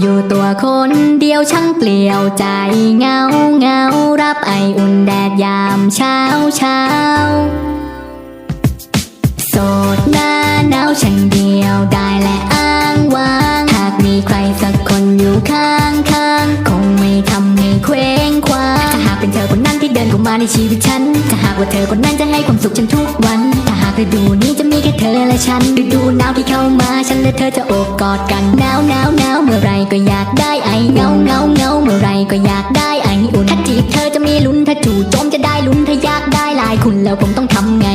อยู่ตัวคนเดียวช่างเปลี่ยวใจเหงาเหงารับไออุ่นแดดยามเช้าเช้าโสดหน้าหนาวฉันเดียวได้และอ้างว้าง หากมีใครสักคนอยู่ข้างข้างคงไม่ทำให้เคว้งคว้างถ้าหากเป็นเธอคนนั้นที่เดินเข้ามาในชีวิตฉัน ถ้าหากว่าเธอคนนั้นจะให้ความสุขฉันทุกวัน ฤดูนี้จะมีแค่เธอและฉันฤดูหนาวที่เข้ามาฉันและเธอจะโอบกอดกันหนาวหนาวหนาวเมื่อไรก็อยากได้ไอเงาเงาเงาเมื่อไรก็อยากได้ไออุ่นถ้าจีบเธอจะมีลุ้นถ้าจู่โจมจะได้ลุ้นถ้าอยากได้ลายคุณแล้วผมต้องทำไง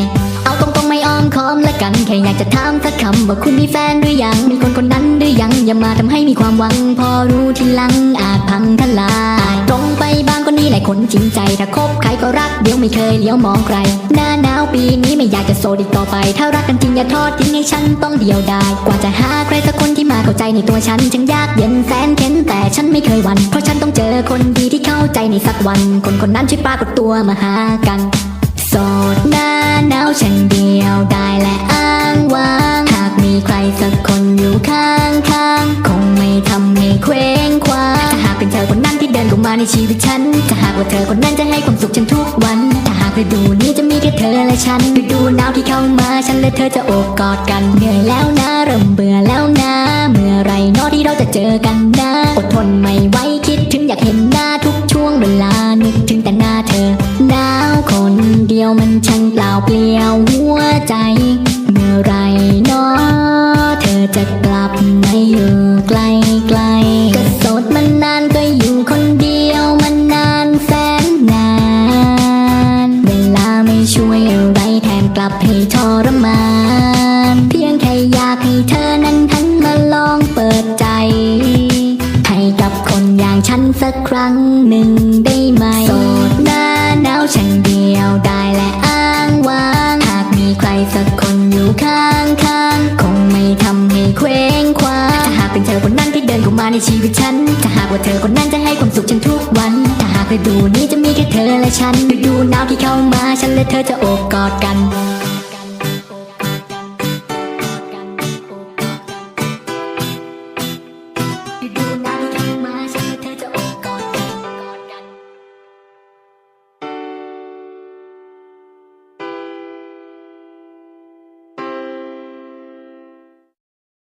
เอาตรงๆไม่อ้อมค้อมละกันแค่อยากจะถามสักคำว่าคุณมีแฟนหรือยังมีคนคนนั้น ยังอย่ามาทำให้มีความหวัง พอรู้ทีหลังอาจพังทลาย ตรงไปบางคนนี้แหละคนจริงใจ ถ้าคบใครก็รักเดี๋ยวไม่เคยเลี้ยวมองใคร หน้าหนาวปีนี้ไม่อยากจะโสดอีกต่อไป ถ้ารักกันจริงอย่าทอดทิ้งให้ฉันต้องเดียวดาย กว่าจะหาใครสักคนที่มาเข้าใจในตัวฉันช่างยากเย็นแสนเข็นแต่ฉันไม่เคยหวั่นเพราะฉันต้องเจอคนดีที่เข้าใจในสักวัน คนคนนั้นช่วยปรากฏตัวมาหากันโสดหน้าหนาวฉันเดียวได้และอ้างว้างหากมีใครสักคนอยู่ข้าง ในชีวิตฉัน ถ้าหากว่าเธอคนนั้นจะให้ความสุขฉันทุกวัน ถ้าหากฤดูนี้จะมีแค่เธอและฉันฤดูหนาวที่เข้ามาฉันและเธอจะโอบกอดกัน เหนื่อยแล้วนะเริ่มเบื่อแล้วนะ เมื่อไรนอที่เราจะเจอกันนะอดทนไม่ไหวคิดถึงอยากเห็นหน้าทุกช่วงเวลานึกถึงแต่หน้าเธอหนาวคนเดียวมันช่างเปล่าเปลี่ยวหัวใจ เมื่อไรนอเธอจะกลับมาอยู่ไกลไกล รมาน เพียงแค่อยากให้เธอนั้นหันมาลองเปิดใจ ให้กับคนอย่างฉันสักครั้งหนึ่งได้ไหมโสดหน้าหนาวฉันเดียวได้และอ้างว้างหากมีใครสักคนอยู่ข้างข้างๆคงไม่ทำให้เคว้งคว้างถ้าหากเป็นเธอคนนั้นที่เดินเข้ามาในชีวิตฉันถ้าหากว่าเธอคนนั้นจะให้ความสุขฉันทุกวันถ้าหากฤดูนี้จะมีแค่เธอและฉันฤดูหนาวที่เข้ามาฉันและเธอจะโอบกอดกัน